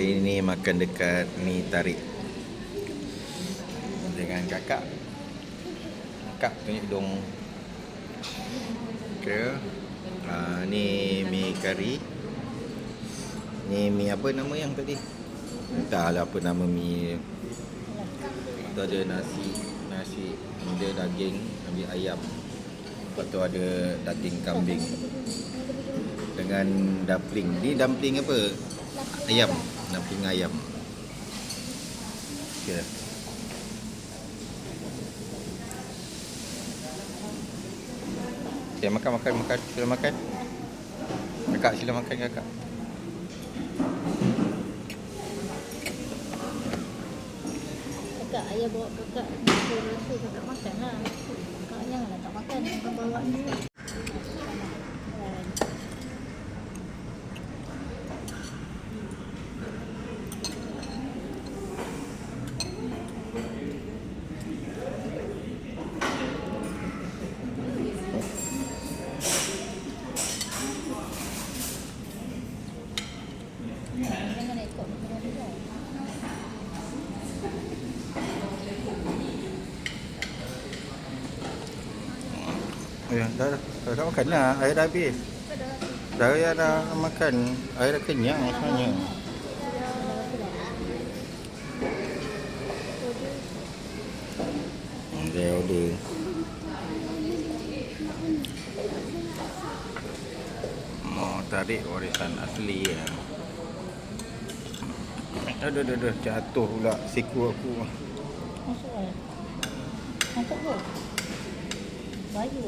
Hari ni makan dekat mi tarik. Dengan kakak. Kakak tunjuk hidung. Okay uh, Ni mi kari. Ni mi apa nama yang tadi? Entahlah apa nama mi. Tu ada nasi Nasi Ada daging Ambil ayam. Lepas tu ada daging kambing. Dengan dumpling. Ni dumpling apa? Ayam Dumpling ayam. Okay Okay makan makan makan. Sila makan. Kakak sila makan kakak. Kakak, ayah bawa kakak. Saya rasa kakak makan lah. Kakak janganlah tak makan Kakak bawa ni Ya, dah, dah, dah, makan lah. Air dah habis. Dah ya dah makan. Air dah kenyang sebenarnya. Dia order. Oh, tarik warisan asli ya. Aduh, aduh, aduh, jatuh pula siku aku. Masuk lah Masuk ke? Baju